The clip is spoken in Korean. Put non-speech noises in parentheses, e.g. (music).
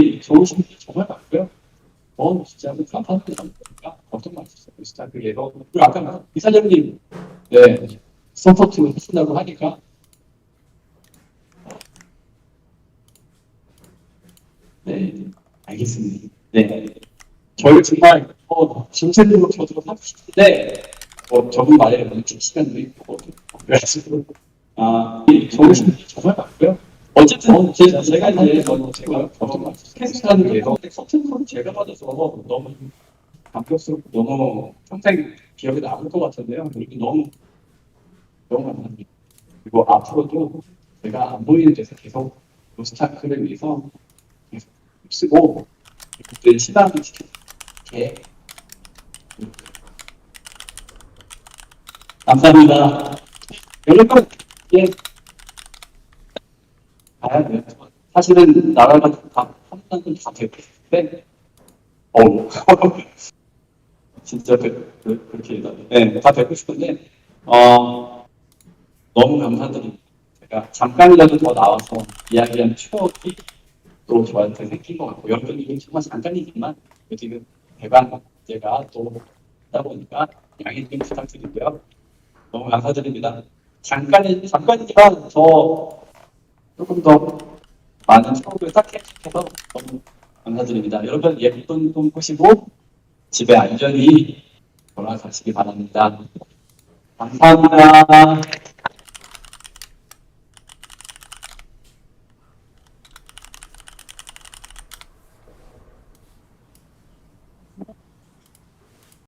이 좋으신 게 정말 많고요. 어, 진짜 그 감사합니다. 거니까 걱정 마셨어요. 진짜 그게 너 그리고 아까 이사장님 네 서포트 하신다고 하니까 네 알겠습니다. 네 저희 정말 어 진짜로 저도 하고 싶은데 어 저분 말에 좀 시간도 있고 그래가지고 아 좋으신 게 정말. 어쨌든 어, 제, 제가 이제 뭐 제가 어떤 캐스트하는 게 서텐서는 제가 받아서 너무 감격스럽고 너무 평생 기억에 남을 것 같은데요. 그리고 너무 너무 감사합니다. 그리고 앞으로도 제가 안 보이는 데서 계속 로스타크를 위해서 계속 쓰고 그때 시간을 지켜게 감사합니다. 여러분 예. 가야 돼요. 사실은 나라가 다, 한국은 다 싶은데, 어우, (laughs) 진짜 그, 그, 그렇게 얘기하네. 네, 다 되고 싶은데, 어, 너무 감사드립니다. 제가 잠깐이라도 더 나와서 이야기한 추억이 또 저한테 생긴 것 같고, 여러분 이게 정말 잠깐이지만, 지금 대박 제가 또 하다 보니까 양해 좀 부탁드리고요. 너무 감사드립니다. 잠깐이, 잠깐이지만 더 조금 더 많은 추억을 쌓게해서 너무 감사드립니다. 여러분 예쁜 꿈 꾸시고 집에 안전히 돌아가시기 바랍니다. 감사합니다.